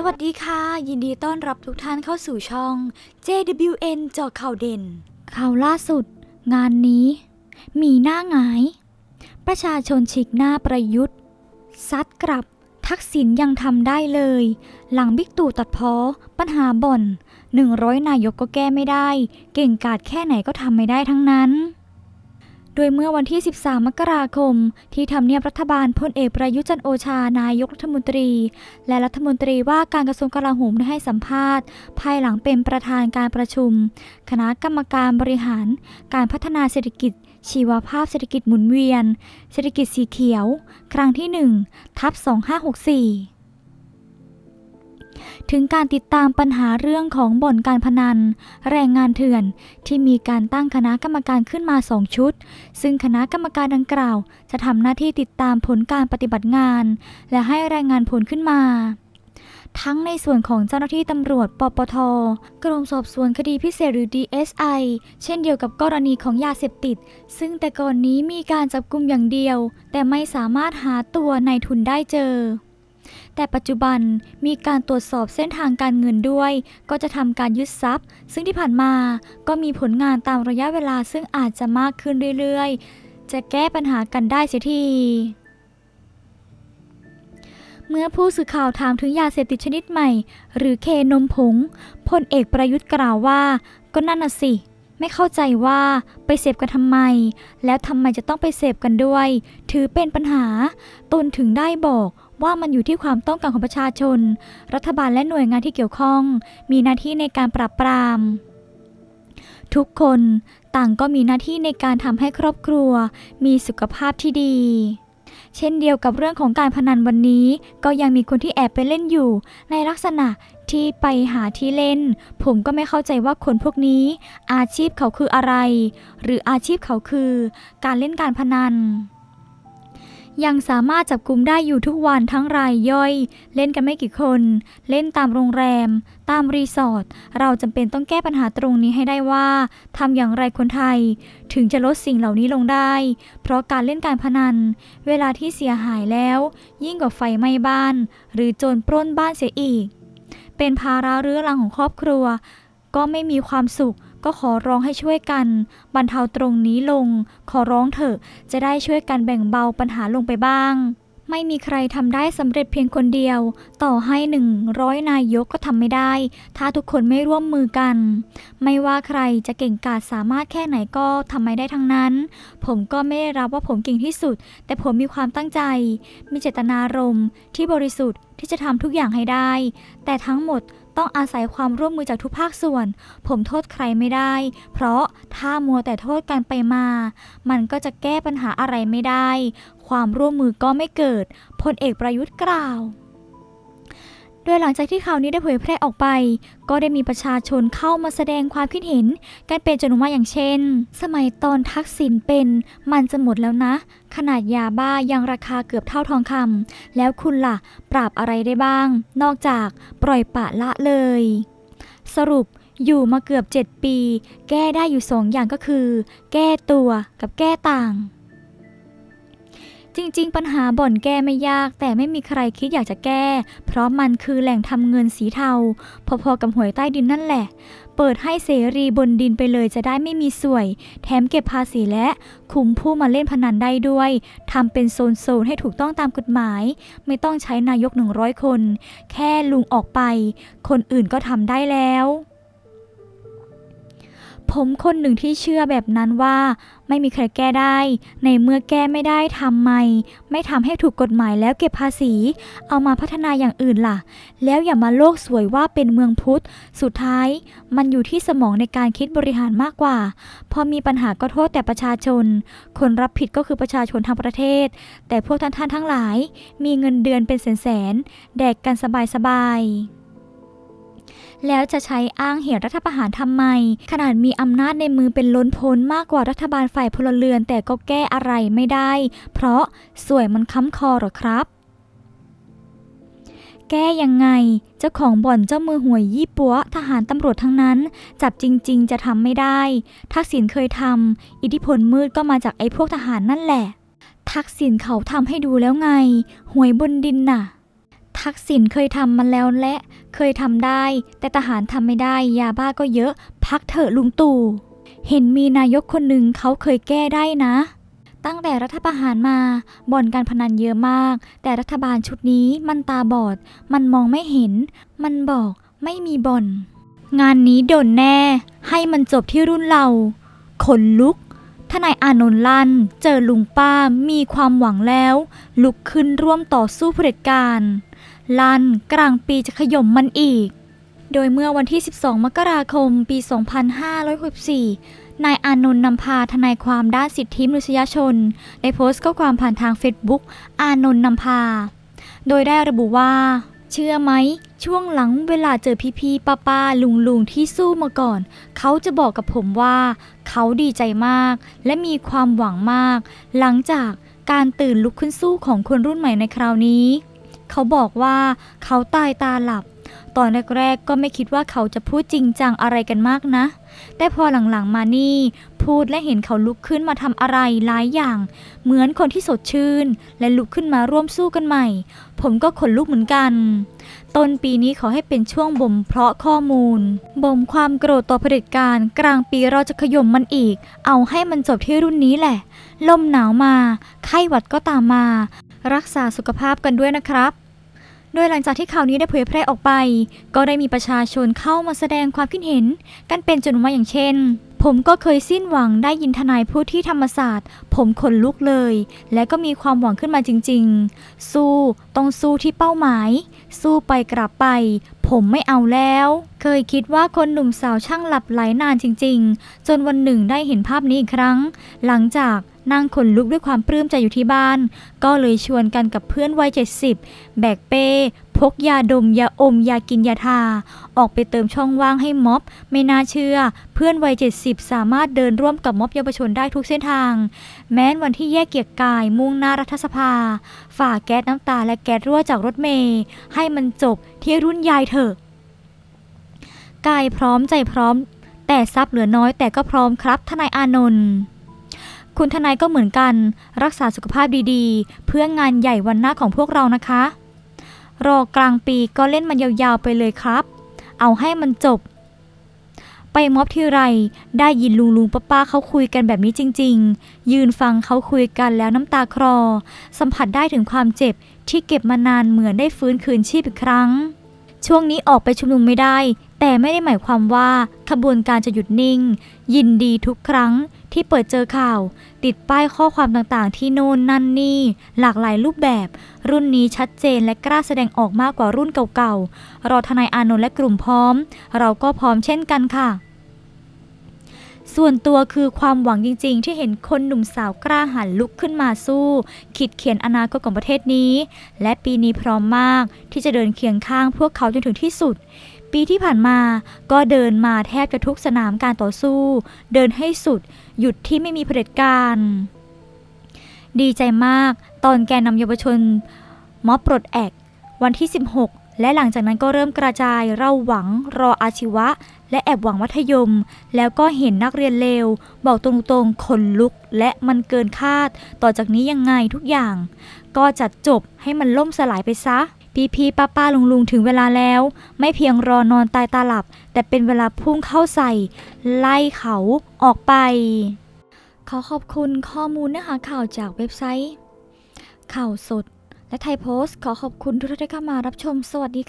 สวัสดีค่ะ ยินดีต้อนรับทุกท่านเข้าสู่ช่อง JWN เจาะข่าวเด่น ข่าวล่าสุด งานนี้ มีหน้าหงาย ประชาชนฉีกหน้าประยุทธ์ซัดกลับ ทักษิณยังทำได้เลย หลังบิ๊กตู่ตัดพ้อปัญหาบ่อน 100 นายกก็แก้ไม่ได้ เก่งกาจแค่ไหนก็ทำไม่ได้ทั้งนั้น โดยเมื่อวันที่ 13 มกราคม ที่ทำเนียบรัฐบาลพลเอกประยุจันโอชานายกรัฐมนตรี และรัฐมนตรีว่าการกระทรวงกลาโหมได้ให้สัมภาษณ์ ภายหลังเป็นประธานการประชุม คณะกรรมการบริหาร การพัฒนาเศรษฐกิจ ชีวภาพเศรษฐกิจหมุนเวียน เศรษฐกิจสีเขียว ครั้งที่1ทับ2564 ถึงการติดตามปัญหาเรื่องของบ่อนการพนัน แรงงานเถื่อนที่มีการตั้งคณะกรรมการขึ้นมาสองชุด ซึ่งคณะกรรมการดังกล่าว จะทำหน้าที่ติดตามผลการปฏิบัติงาน และให้รายงานผลขึ้นมาทั้งในส่วนของเจ้าหน้าที่ตำรวจ ปปท กรมสอบสวนคดีพิเศษหรือ DSI เช่นเดียวกับกรณีของยาเสพติด ซึ่งแต่ก่อนนี้มีการจับกลุ่มอย่างเดียว แต่ไม่สามารถหาตัวนายทุนได้เจอ แต่ปัจจุบันมีการตรวจสอบเส้นทางการเงินด้วย ก็จะทำการยึดทรัพย์ ซึ่งที่ผ่านมาก็มีผลงานตามระยะเวลาซึ่งอาจจะมากขึ้นเรื่อยๆ จะแก้ปัญหากันได้เสียทีเมื่อผู้สื่อข่าวถามถึงยาเสพติดชนิดใหม่ หรือเคนมผงพลเอกประยุทธ์กล่าวว่า ก็นั่นน่ะสิ ไม่เข้าใจว่าไปเสพกันทำไม แล้วทำไมจะต้องไปเสพกันด้วย ถือเป็นปัญหาตนถึงได้บอก ว่ามันอยู่ที่ความต้องการของประชาชน รัฐบาลและหน่วยงานที่เกี่ยวข้อง มีหน้าที่ในการปราบปราม ทุกคนต่างก็มีหน้าที่ในการทำให้ครอบครัว มีสุขภาพที่ดี เช่นเดียวกับเรื่องของการพนันวันนี้ ก็ยังมีคนที่แอบไปเล่นอยู่ ในลักษณะที่ไปหาที่เล่น ผมก็ไม่เข้าใจว่าคนพวกนี้ อาชีพเขาคืออะไร หรืออาชีพเขาคือ การเล่นการพนัน ยังสามารถจับกลุ่มได้อยู่ทุกวันทั้งรายย่อย เล่นกันไม่กี่คน เล่นตามโรงแรม ตามรีสอร์ทเราจำเป็นต้องแก้ปัญหาตรงนี้ให้ได้ว่าทำอย่างไรคนไทย ถึงจะลดสิ่งเหล่านี้ลงได้ เพราะการเล่นการพนัน เวลาที่เสียหายแล้ว ยิ่งกว่าไฟไหม้บ้าน หรือโจรปล้นบ้านเสียอีก เป็นภาระเรื้อรังของครอบครัว ก็ไม่มีความสุข ก็ขอร้องให้ช่วยกัน บรรเทาตรงนี้ลง ขอร้องเถอะ จะได้ช่วยกันแบ่งเบาปัญหาลงไปบ้าง ไม่มีใครทำได้สำเร็จเพียงคนเดียว ต่อให้หนึ่งร้อยนายกก็ทำไม่ได้ ถ้าทุกคนไม่ร่วมมือกัน ไม่ว่าใครจะเก่งกาจสามารถแค่ไหนก็ทำไม่ได้ทั้งนั้น ผมก็ไม่ได้รับว่าผมเก่งที่สุด แต่ผมมีความตั้งใจ มีเจตนารมณ์ที่บริสุทธิ์ที่จะทำทุกอย่างให้ได้ แต่ทั้งหมด ต้องอาศัยความร่วมมือจากทุกภาคส่วน ผมโทษใครไม่ได้ เพราะถ้ามัวแต่โทษกันไปมา มันก็จะแก้ปัญหาอะไรไม่ได้ ความร่วมมือก็ไม่เกิดพลเอกประยุทธ์กล่าว ดยหลังจากที่ข่าวนี้ได้เผยแพร่ออกไป ก็ได้มีประชาชนเข้ามาแสดงความคิดเห็น กันเป็นจำนวนมากอย่างเช่น สมัยตอนทักษิณเป็น มันจะหมดแล้วนะ ขนาดยาบ้ายังราคาเกือบเท่าทองคำแล้วคุณล่ะ ปราบอะไรได้บ้าง นอกจากปล่อยปะละเลย สรุปอยู่มาเกือบ 7 ปี แก้ได้อยู่สองอย่างก็คือ แก้ตัวกับแก้ต่าง จริง ๆ ปัญหาบ่อนแก้ไม่ยาก แต่ไม่มีใครคิดอยากจะแก้ เพราะมันคือแหล่งทำเงินสีเทา พอๆกับหวยใต้ดินนั่นแหละ เปิดให้เสรีบนดินไปเลยจะได้ไม่มีสวย แถมเก็บภาษีและ คุมผู้มาเล่นพนันได้ด้วยทำเป็นโซน ๆ ให้ถูกต้องตามกฎหมาย ไม่ต้องใช้นายก 100 คน แค่ลุงออกไป คนอื่นก็ทำได้แล้ว ผมคนหนึ่งที่เชื่อแบบนั้นว่า ไม่มีใครแก้ได้ ในเมื่อแก้ไม่ได้ทำไม ไม่ทำให้ถูกกฎหมายแล้วเก็บภาษี เอามาพัฒนาอย่างอื่นล่ะ แล้วอย่ามาโลกสวยว่าเป็นเมืองพุทธ สุดท้าย มันอยู่ที่สมองในการคิดบริหารมากกว่า พอมีปัญหาก็โทษแต่ประชาชน คนรับผิดก็คือประชาชนทั้งประเทศ แต่พวกท่านท่านทั้งหลาย มีเงินเดือนเป็นแสนๆแดกกันสบายๆ แล้วจะใช้อ้างเหตุรัฐประหารทำไม ขนาดมีอำนาจในมือเป็นล้นพ้นมากกว่ารัฐบาลฝ่ายพลเรือน แต่ก็แก้อะไรไม่ได้ เพราะสวยมันค้ำคอหรอครับแก้ยังไง เจ้าของบ่อนเจ้ามือหวยยี่ปัวทหารตำรวจทั้งนั้น จับจริง ๆ จะทำไม่ได้ ทักษิณเคยทำอิทธิพลมืดก็มาจากไอ้พวกทหารนั่นแหละ ทักษิณเขาทำให้ดูแล้วไง หวยบนดินน่ะ ทักษิณเคยทำมันแล้วและเคยทำได้ แต่ทหารทำไม่ได้ ยาบ้าก็เยอะ พักเถอะลุงตู่ เห็นมีนายกคนหนึ่งเขาเคยแก้ได้นะ ตั้งแต่รัฐประหารมาบ่อนการพนันเยอะมาก แต่รัฐบาลชุดนี้มันตาบอด มันมองไม่เห็น มันบอกไม่มีบ่อน งานนี้โดนแน่ ให้มันจบที่รุ่นเรา ขนลุกทนายอานนท์ลั่น เจอลุงป้ามีความหวังแล้ว ลุกขึ้นร่วมต่อสู้เผด็จการ ลั่นกลางปีจะขย่มมันอีก โดยเมื่อวันที่ 12 มกราคม ปี 2564 นายอานนท์นำพาทนายความด้านสิทธิมนุษยชน ได้โพสต์ข้อความผ่านทางเฟซบุ๊กอานนท์นำพา โดยได้ระบุว่า เชื่อไหม ช่วงหลังเวลาเจอพี่ๆป้าๆลุงลุงๆที่สู้มาก่อน เขาจะบอกกับผมว่า เขาดีใจมาก และมีความหวังมาก หลังจากการตื่นลุกขึ้นสู้ของคนรุ่นใหม่ในคราวนี้ เขาบอกว่าเขาตายตาหลับ ตอนแรกๆก็ไม่คิดว่าเขาจะพูดจริงจังอะไรกันมากนะ แต่พอหลังๆมานี่ พูดและเห็นเขาลุกขึ้นมาทำอะไรหลายอย่าง เหมือนคนที่สดชื่น และลุกขึ้นมาร่วมสู้กันใหม่ ผมก็ขนลุกเหมือนกัน ต้นปีนี้ขอให้เป็นช่วงบ่มเพาะข้อมูล บ่มความโกรธต่อเผด็จการ กลางปีเราจะขย่มมันอีก เอาให้มันจบที่รุ่นนี้แหละ ลมหนาวมา ไข้หวัดก็ตามมา รักษาสุขภาพกันด้วยนะครับ โดยหลังจากที่ข่าวนี้ได้เผยแพร่ออกไป ก็ได้มีประชาชนเข้ามาแสดงความคิดเห็น กันเป็นจำนวนมากอย่างเช่น ผมก็เคยสิ้นหวังได้ยินทนายพูดที่ธรรมศาสตร์ ผมขนลุกเลย และก็มีความหวังขึ้นมาจริง ๆ สู้ต้องสู้ที่เป้าหมาย สู้ไปกลับไป ผมไม่เอาแล้ว เคยคิดว่าคนหนุ่มสาวช่างหลับไหลนานจริง ๆ จนวันหนึ่งได้เห็นภาพนี้อีกครั้ง หลังจาก นั่งขนลุกด้วยความปลื้มใจอยู่ที่บ้าน ก็เลยชวนกันกับเพื่อนวัย70แบกเป้ พกยาดมยาอม ยากินยาทา ออกไปเติมช่องว่างให้ม็อบ ไม่น่าเชื่อ เพื่อนวัย70สามารถเดินร่วมกับม็อบเยาวชนได้ทุกเส้นทาง แม้นวันที่แยกเกียรกายมุ่งหน้ารัฐสภา ฝ่าแก๊สน้ำตาและแก๊สรั่วจากรถเมย์ให้มันจบที่รุ่นยายเถอะกายพร้อมใจพร้อม แต่ทรัพย์เหลือน้อยแต่ก็พร้อมครับทนายอานนท์ คุณทนายก็เหมือนกัน รักษาสุขภาพดีๆ เพื่องานใหญ่วันหน้าของพวกเรานะคะ รอกลางปีก็เล่นมันยาวๆไปเลยครับ เอาให้มันจบ ไปม็อบที่ไร ได้ยินลุงลุงป้าป้าๆเขาคุยกันแบบนี้จริง ๆ ยืนฟังเขาคุยกันแล้วน้ำตาคลอ สัมผัสได้ถึงความเจ็บที่เก็บมานานเหมือนได้ฟื้นคืนชีพอีกครั้ง ช่วงนี้ออกไปชุมนุมไม่ได้ แต่ไม่ได้หมายความว่าขบวนการจะหยุดนิ่ง ยินดีทุกครั้งที่เปิดเจอข่าว ติดป้ายข้อความต่างๆ ที่โน่นนั่นนี่ หลากหลายรูปแบบ รุ่นนี้ชัดเจนและกล้าแสดงออกมากกว่ารุ่นเก่าๆรอทนายอานนท์และกลุ่มพร้อม เราก็พร้อมเช่นกันค่ะส่วนตัวคือความหวังจริงๆ ที่เห็นคนหนุ่มสาวกล้าหันลุกขึ้นมาสู้คิดเขียนอนาคตของประเทศนี้ และปีนี้พร้อมมากที่จะเดินเคียงข้างพวกเขาจนถึงที่สุด ปีที่ผ่านมาก็เดินมาแทบจะทุกสนามการต่อสู้ เดินให้สุด หยุดที่ไม่มีเผด็จการ ดีใจมาก ตอนแกนนำเยาวชนม็อบปลดแอก วันที่ 16 และหลังจากนั้นก็เริ่มกระจายเราหวังรออาชีวะ และแอบหวังมัธยม แล้วก็เห็นนักเรียนเลว บอกตรงๆขนลุกและมันเกินคาด ต่อจากนี้ยังไงทุกอย่าง ก็จัดจบให้มันล่มสลายไปซะ พี่พี่ป้าป้าลุงลุงถึงเวลาแล้ว ไม่เพียงรอนอนตายตาหลับ แต่เป็นเวลาพุ่งเข้าใส่ ไล่เขาออกไป ขอขอบคุณข้อมูลเนื้อหาข่าวจากเว็บไซต์ ข่าวสด และไทยโพสต์ ขอขอบคุณทุกท่านที่เข้ามารับชมสวัสดี